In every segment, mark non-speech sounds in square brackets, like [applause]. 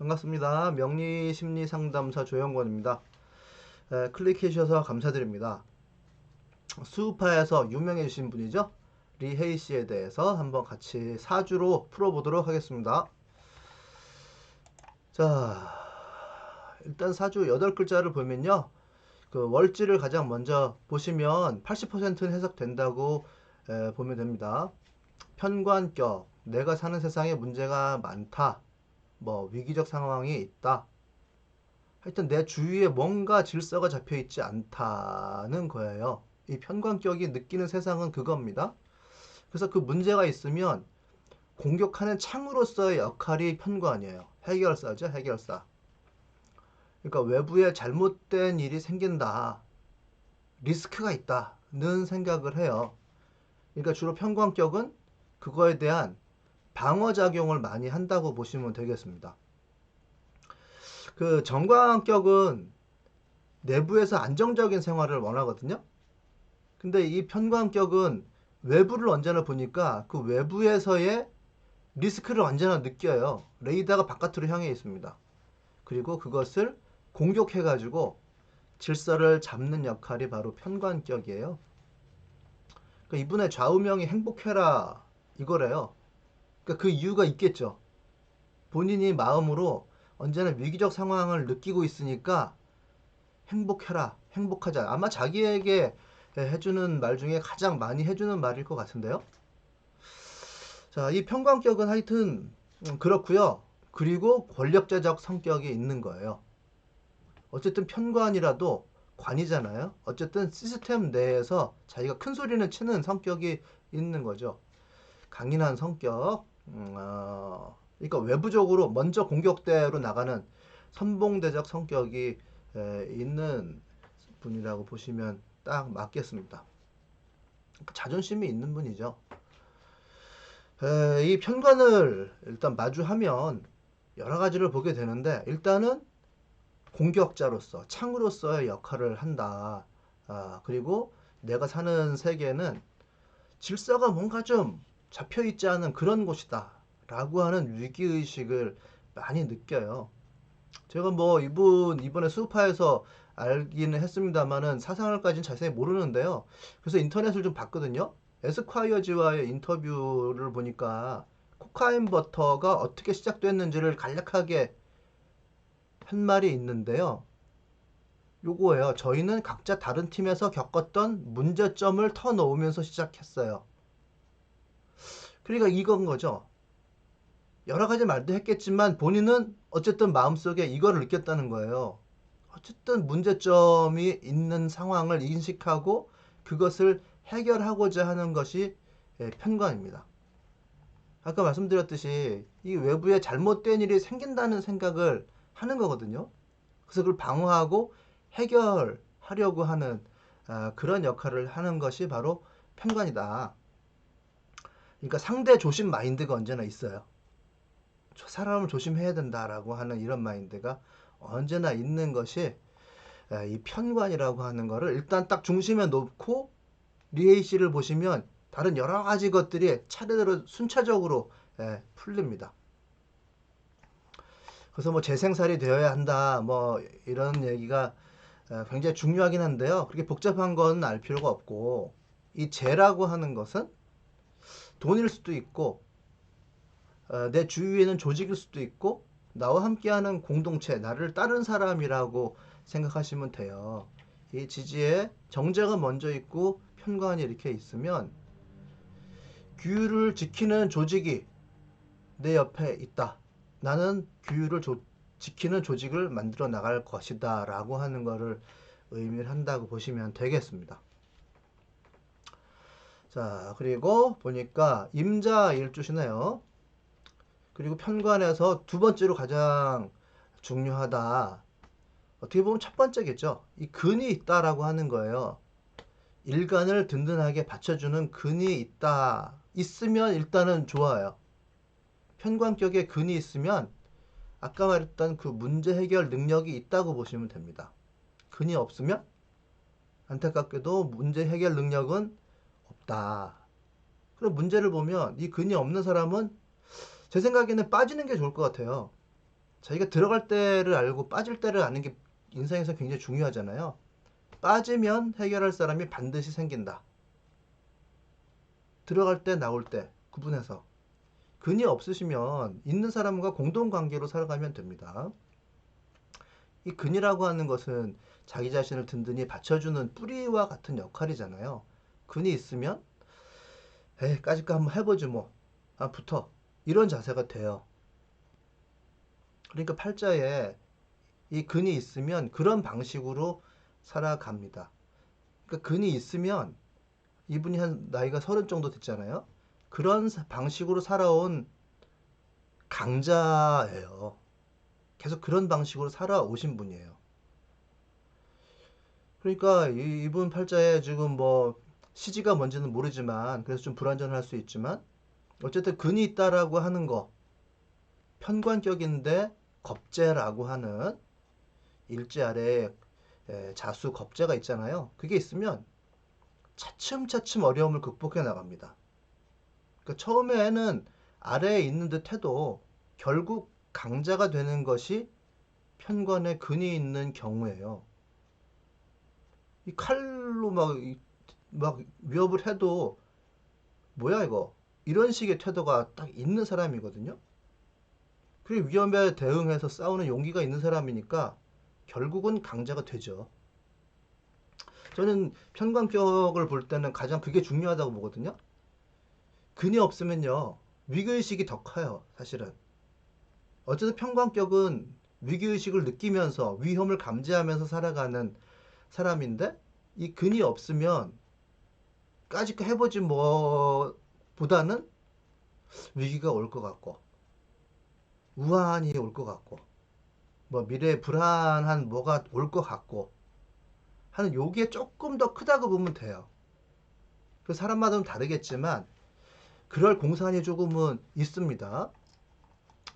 반갑습니다. 명리심리상담사 조영권입니다. 에, 클릭해 주셔서 감사드립니다. 수우파에서 유명해지신 분이죠. 리헤이 씨에 대해서 한번 같이 사주로 풀어보도록 하겠습니다. 자, 일단 사주 8글자를 보면요. 그 월지를 가장 먼저 보시면 80%는 해석된다고 에, 보면 됩니다. 편관격, 내가 사는 세상에 문제가 많다. 뭐 위기적 상황이 있다. 하여튼 내 주위에 뭔가 질서가 잡혀 있지 않다는 거예요. 이 편관격이 느끼는 세상은 그겁니다. 그래서 그 문제가 있으면 공격하는 창으로서의 역할이 편관이에요. 해결사죠, 해결사. 그러니까 외부에 잘못된 일이 생긴다. 리스크가 있다는 생각을 해요. 그러니까 주로 편관격은 그거에 대한 방어작용을 많이 한다고 보시면 되겠습니다. 그 정광격은 내부에서 안정적인 생활을 원하거든요. 근데 이 편광격은 외부를 언제나 보니까 그 외부에서의 리스크를 언제나 느껴요. 레이더가 바깥으로 향해 있습니다. 그리고 그것을 공격해가지고 질서를 잡는 역할이 바로 편관격이에요. 그러니까 이분의 좌우명이 행복해라 이거래요. 그러니까 그 이유가 있겠죠. 본인이 마음으로 언제나 위기적 상황을 느끼고 있으니까 행복해라, 행복하자. 아마 자기에게 해주는 말 중에 가장 많이 해주는 말일 것 같은데요. 자, 이 평광격은 하여튼 그렇고요. 그리고 권력자적 성격이 있는 거예요. 어쨌든 편관이라도 관이잖아요. 어쨌든 시스템 내에서 자기가 큰 소리는 치는 성격이 있는 거죠. 강인한 성격, 음, 어, 그러니까 외부적으로 먼저 공격대로 나가는 선봉대적 성격이 에, 있는 분이라고 보시면 딱 맞겠습니다. 그러니까 자존심이 있는 분이죠. 에, 이 편관을 일단 마주하면 여러 가지를 보게 되는데 일단은 공격자로서 창으로서의 역할을 한다. 아, 그리고 내가 사는 세계는 질서가 뭔가 좀 잡혀 있지 않은 그런 곳이다. 라고 하는 위기의식을 많이 느껴요. 제가 뭐 이분 이번에 수파에서 알기는 했습니다만은 사상을까지는 자세히 모르는데요. 그래서 인터넷을 좀 봤거든요. 에스콰이어즈와의 인터뷰를 보니까 코카인 버터가 어떻게 시작됐는지를 간략하게 한 말이 있는데요. 요거예요. 저희는 각자 다른 팀에서 겪었던 문제점을 터놓으면서 시작했어요. 그러니까 이건 거죠. 여러 가지 말도 했겠지만 본인은 어쨌든 마음속에 이거를 느꼈다는 거예요. 어쨌든 문제점이 있는 상황을 인식하고 그것을 해결하고자 하는 것이 예, 편관입니다. 아까 말씀드렸듯이 이 외부에 잘못된 일이 생긴다는 생각을 하는 거거든요. 그래서 그걸 방어하고 해결하려고 하는 아, 그런 역할을 하는 것이 바로 편관이다. 그러니까 상대 조심 마인드가 언제나 있어요. 사람을 조심해야 된다라고 하는 이런 마인드가 언제나 있는 것이 이 편관이라고 하는 거를 일단 딱 중심에 놓고 리에이 씨를 보시면 다른 여러 가지 것들이 차례대로 순차적으로 풀립니다. 그래서 뭐 재생살이 되어야 한다 뭐 이런 얘기가 굉장히 중요하긴 한데요. 그렇게 복잡한 건 알 필요가 없고 이 재라고 하는 것은 돈일 수도 있고 어, 내 주위에는 조직일 수도 있고 나와 함께하는 공동체, 나를 따른 사람이라고 생각하시면 돼요. 이 지지에 정제가 먼저 있고 편관이 이렇게 있으면 규율을 지키는 조직이 내 옆에 있다. 나는 규율을 조, 지키는 조직을 만들어 나갈 것이다. 라고 하는 것을 의미를 한다고 보시면 되겠습니다. 자, 그리고 보니까 임자 일주시네요. 그리고 편관에서 두 번째로 가장 중요하다. 어떻게 보면 첫 번째겠죠. 이 근이 있다라고 하는 거예요. 일간을 든든하게 받쳐주는 근이 있다. 있으면 일단은 좋아요. 편관격에 근이 있으면 아까 말했던 그 문제 해결 능력이 있다고 보시면 됩니다. 근이 없으면 안타깝게도 문제 해결 능력은 없다. 그럼 문제를 보면 이 근이 없는 사람은 제 생각에는 빠지는 게 좋을 것 같아요. 자기가 들어갈 때를 알고 빠질 때를 아는 게 인생에서 굉장히 중요하잖아요. 빠지면 해결할 사람이 반드시 생긴다. 들어갈 때 나올 때 구분해서 근이 없으시면 있는 사람과 공동 관계로 살아가면 됩니다. 이 근이라고 하는 것은 자기 자신을 든든히 받쳐주는 뿌리와 같은 역할이잖아요. 근이 있으면 에이 까짓거 한번 해보지 뭐. 아 붙어. 이런 자세가 돼요. 그러니까 팔자에 이 근이 있으면 그런 방식으로 살아갑니다. 그러니까 근이 있으면 이분이 한 나이가 서른 정도 됐잖아요. 그런 사- 방식으로 살아온 강자예요. 계속 그런 방식으로 살아오신 분이에요. 그러니까 이- 이분 팔자에 지금 뭐 시지가 뭔지는 모르지만 그래서 좀 불안전할 수 있지만 어쨌든 근이 있다라고 하는 거 편관격인데 겁재라고 하는 일제 아래에 에, 자수 겁재가 있잖아요. 그게 있으면 차츰차츰 어려움을 극복해 나갑니다. 그러니까 처음에는 아래에 있는 듯 해도 결국 강자가 되는 것이 편관에 근이 있는 경우예요. 이 칼로 막, 이- 막 위협을 해도 뭐야 이거 이런 식의 태도가 딱 있는 사람이거든요. 그리고 위험에 대응해서 싸우는 용기가 있는 사람이니까 결국은 강자가 되죠. 저는 편관격을 볼 때는 가장 그게 중요하다고 보거든요. 근이 없으면요 위기의식이 더 커요 사실은 어쨌든 편관격은 위기의식을 느끼면서 위험을 감지하면서 살아가는 사람인데 이 근이 없으면 까짓거 해보지 뭐 보다는 위기가 올 것 같고 우환이 올 것 같고 뭐 미래에 불안한 뭐가 올 것 같고 하는 요게 조금 더 크다고 보면 돼요. 그 사람마다 는 다르겠지만 그럴 공산이 조금은 있습니다.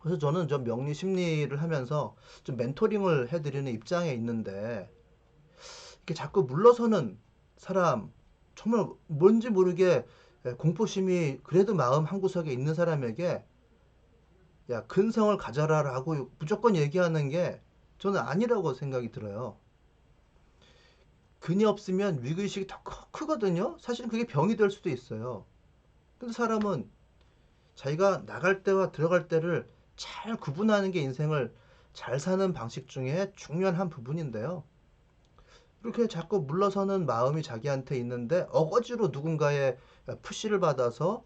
그래서 저는 좀 명리 심리를 하면서 좀 멘토링을 해드리는 입장에 있는데 이렇게 자꾸 물러서는 사람 정말 뭔지 모르게 공포심이 그래도 마음 한구석에 있는 사람에게 야 근성을 가져라라고 무조건 얘기하는 게 저는 아니라고 생각이 들어요. 근이 없으면 위기의식이 더 크- 크거든요. 사실은 그게 병이 될 수도 있어요. 근데 사람은 자기가 나갈 때와 들어갈 때를 잘 구분하는 게 인생을 잘 사는 방식 중에 중요한 한 부분인데요. 이렇게 자꾸 물러서는 마음이 자기한테 있는데 어거지로 누군가의 푸시를 받아서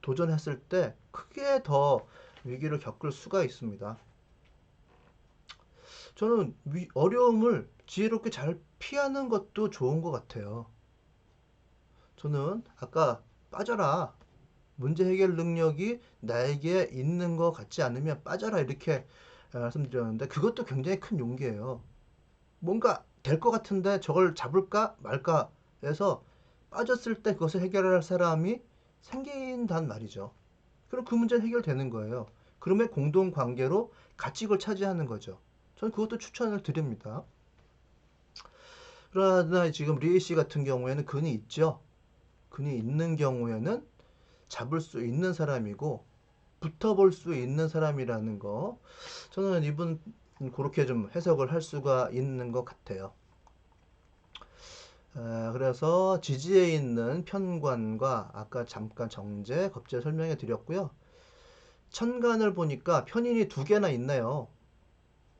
도전했을 때 크게 더 위기를 겪을 수가 있습니다. 저는 위- 어려움을 지혜롭게 잘 피하는 것도 좋은 것 같아요. 저는 아까 빠져라. 문제 해결 능력이 나에게 있는 것 같지 않으면 빠져라. 이렇게 말씀드렸는데 그것도 굉장히 큰 용기예요. 뭔가 될 것 같은데 저걸 잡을까 말까 해서 빠졌을 때 그것을 해결할 사람이 생긴단 말이죠. 그럼 그 문제는 해결되는 거예요. 그러면 공동 관계로 같이 이걸 차지하는 거죠. 저는 그것도 추천을 드립니다. 그러나 지금 리에 씨 같은 경우에는 근이 있죠. 근이 있는 경우에는 잡을 수 있는 사람이고 붙어볼 수 있는 사람이라는 거 저는 이분 그렇게 좀 해석을 할 수가 있는 것 같아요. 아, 그래서 지지에 있는 편관과 아까 잠깐 정제, 겁제 설명해 드렸고요. 천간을 보니까 편인이 두 개나 있네요.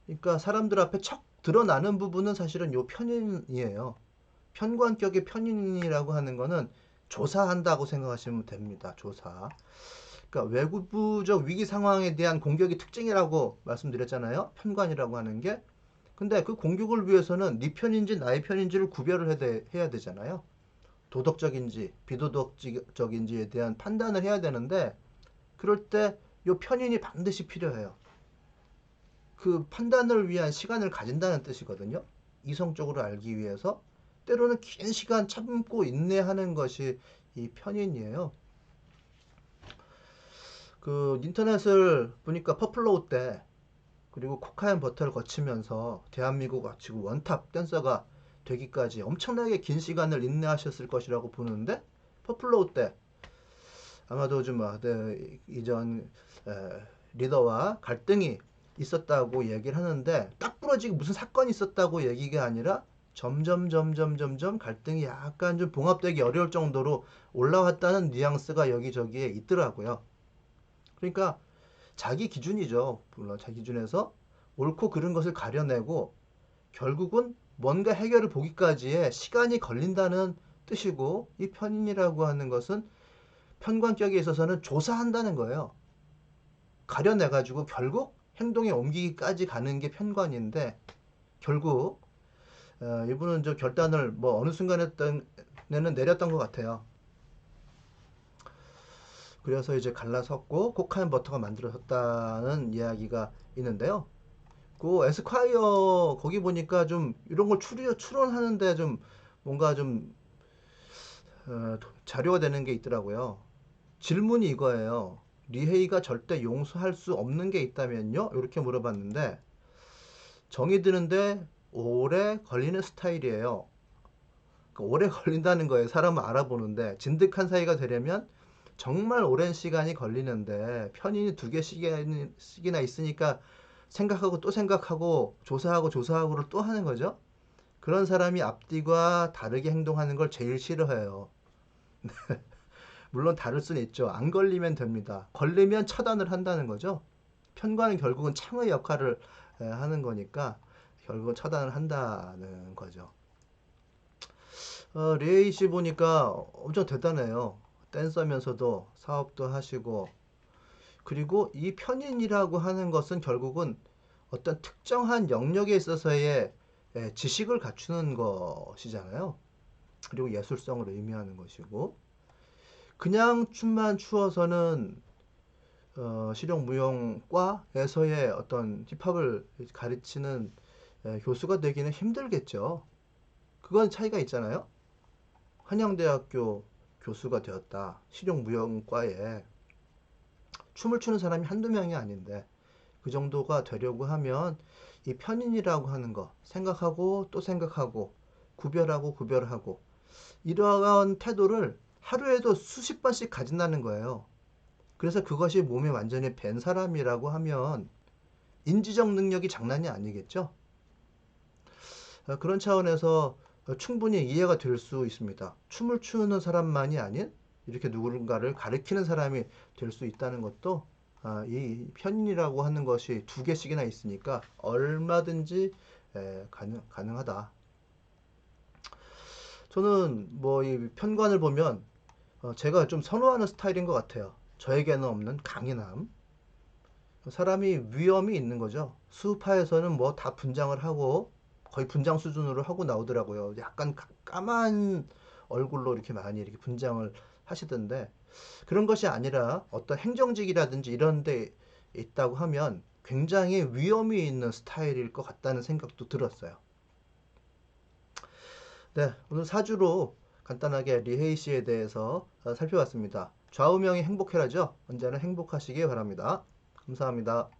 그러니까 사람들 앞에 척 드러나는 부분은 사실은 요 편인이에요. 편관격의 편인이라고 하는 거는 조사한다고 생각하시면 됩니다. 조사. 그러니까 외부적 위기 상황에 대한 공격이 특징이라고 말씀드렸잖아요. 편관이라고 하는 게. 근데 그 공격을 위해서는 네 편인지 나의 편인지를 구별을 해야, 되잖아요. 도덕적인지 비도덕적인지에 대한 판단을 해야 되는데 그럴 때 요 편인이 반드시 필요해요. 그 판단을 위한 시간을 가진다는 뜻이거든요. 이성적으로 알기 위해서 때로는 긴 시간 참고 인내하는 것이 이 편인이에요. 그 인터넷을 보니까 퍼플로우 때 그리고 코카인 버터를 거치면서 대한민국 지금 원탑 댄서가 되기까지 엄청나게 긴 시간을 인내하셨을 것이라고 보는데 퍼플로우 때 아마도 좀 아, 네, 이전 에, 리더와 갈등이 있었다고 얘기를 하는데 딱 부러지고 무슨 사건이 있었다고 얘기가 아니라 점점 점점 점점 갈등이 약간 좀 봉합되기 어려울 정도로 올라왔다는 뉘앙스가 여기저기에 있더라고요. 그러니까 자기 기준이죠. 물론 자기 기준에서 옳고 그른 것을 가려내고 결국은 뭔가 해결을 보기까지의 시간이 걸린다는 뜻이고 이 편인이라고 하는 것은 편관격에 있어서는 조사한다는 거예요. 가려내 가지고 결국 행동에 옮기기까지 가는 게 편관인데 결국 어, 이분은 저 결단을 뭐 어느 순간에는 내렸던 것 같아요. 그래서 이제 갈라섰고 코카인 버터가 만들어졌다는 이야기가 있는데요. 그 에스콰이어 거기 보니까 좀 이런 걸 추려, 추론하는데 좀 뭔가 좀 어, 자료가 되는 게 있더라고요. 질문이 이거예요. 리헤이가 절대 용서할 수 없는 게 있다면요? 이렇게 물어봤는데 정이 드는데 오래 걸리는 스타일이에요. 그러니까 오래 걸린다는 거예요. 사람을 알아보는데 진득한 사이가 되려면 정말 오랜 시간이 걸리는데 편인이 두 개씩이나 있으니까 생각하고 또 생각하고 조사하고 조사하고를 또 하는 거죠. 그런 사람이 앞뒤가 다르게 행동하는 걸 제일 싫어해요. [laughs] 물론 다를 수는 있죠. 안 걸리면 됩니다. 걸리면 차단을 한다는 거죠. 편과는 결국은 창의 역할을 하는 거니까 결국은 차단을 한다는 거죠. 어, 레이 씨 보니까 엄청 대단해요. 댄서면서도 사업도 하시고 그리고 이 편인이라고 하는 것은 결국은 어떤 특정한 영역에 있어서의 지식을 갖추는 것이잖아요. 그리고 예술성을 의미하는 것이고 그냥 춤만 추어서는 어, 실용무용과에서의 어떤 힙합을 가르치는 에, 교수가 되기는 힘들겠죠. 그건 차이가 있잖아요. 한양대학교 교수가 되었다. 실용무용과에 춤을 추는 사람이 한두 명이 아닌데 그 정도가 되려고 하면 이 편인이라고 하는 거 생각하고 또 생각하고 구별하고 구별하고 이러한 태도를 하루에도 수십 번씩 가진다는 거예요. 그래서 그것이 몸에 완전히 밴 사람이라고 하면 인지적 능력이 장난이 아니겠죠? 어, 그런 차원에서 충분히 이해가 될 수 있습니다. 춤을 추는 사람만이 아닌 이렇게 누군가를 가르치는 사람이 될 수 있다는 것도 아, 이 편인이라고 하는 것이 두 개씩이나 있으니까 얼마든지 가능, 가능하다. 저는 뭐 이 편관을 보면 어, 제가 좀 선호하는 스타일인 것 같아요. 저에게는 없는 강인함. 사람이 위험이 있는 거죠. 수파에서는 뭐 다 분장을 하고 거의 분장 수준으로 하고 나오더라고요. 약간 까만 얼굴로 이렇게 많이 이렇게 분장을 하시던데 그런 것이 아니라 어떤 행정직이라든지 이런 데 있다고 하면 굉장히 위험이 있는 스타일일 것 같다는 생각도 들었어요. 네, 오늘 사주로 간단하게 리헤이 씨에 대해서 살펴봤습니다. 좌우명이 행복해라죠? 언제나 행복하시기 바랍니다. 감사합니다.